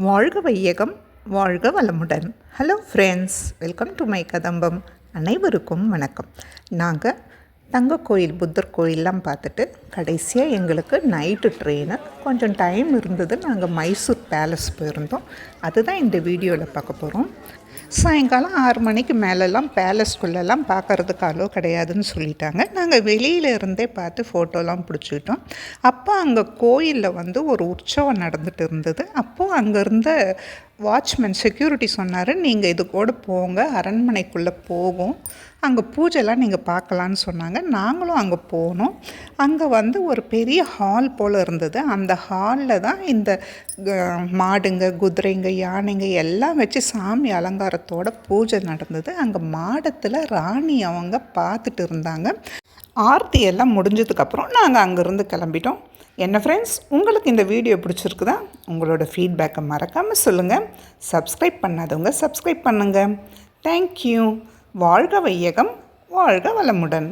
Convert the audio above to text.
வாழ்க வையகம் வாழ்க வளமுடன். Hello friends welcome to my Kadambam. அனைவருக்கும் வணக்கம். நாங்கள் தங்க கோயில் புத்தர் கோயிலெலாம் பார்த்துட்டு கடைசியாக எங்களுக்கு நைட்டு ட்ரெயினு கொஞ்சம் டைம் இருந்தது. நாங்கள் மைசூர் பேலஸ் போயிருந்தோம். அதுதான் இந்த வீடியோவில் பார்க்க போகிறோம் சாயங்காலம் ஆறு மணிக்கு மேலெல்லாம் பேலஸ்குள்ளெல்லாம் பார்க்கறதுக்கு அளவு கிடையாதுன்னு சொல்லிட்டாங்க. நாங்கள் வெளியில இருந்தே பார்த்து ஃபோட்டோலாம் பிடிச்சிக்கிட்டோம். அப்போ அங்கே கோயிலில் வந்து ஒரு உற்சவம் நடந்துட்டு இருந்தது. அப்போது அங்கே இருந்த வாட்ச்மேன் செக்யூரிட்டி சொன்னார் நீங்கள் இது கூட போங்க அரண்மனைக்குள்ளே போகும். அங்கே பூஜைலாம் நீங்கள் பார்க்கலான்னு சொன்னாங்க. நாங்களும் அங்கே போனோம். அங்கே வந்து ஒரு பெரிய ஹால் போல் இருந்தது. அந்த ஹாலில் தான் இந்த மாடுங்க குதிரைங்க யானைங்க எல்லாம் வச்சு சாமி அலங்காரத்தோட பூஜை நடந்தது. அங்கே மாடத்தில் ராணி அவங்க பார்த்துட்டு இருந்தாங்க. ஆர்த்தி எல்லாம் முடிஞ்சதுக்கப்புறம் நாங்கள் அங்கேருந்து கிளம்பிட்டோம். என்ன ஃப்ரெண்ட்ஸ் உங்களுக்கு இந்த வீடியோ பிடிச்சிருக்குதா? உங்களோட ஃபீட்பேக்கை மறக்காமல் சொல்லுங்கள் சப்ஸ்கிரைப் பண்ணாதவங்க சப்ஸ்கிரைப் பண்ணுங்கள் தேங்க்யூ வாழ்க வையகம் வாழ்க வளமுடன்.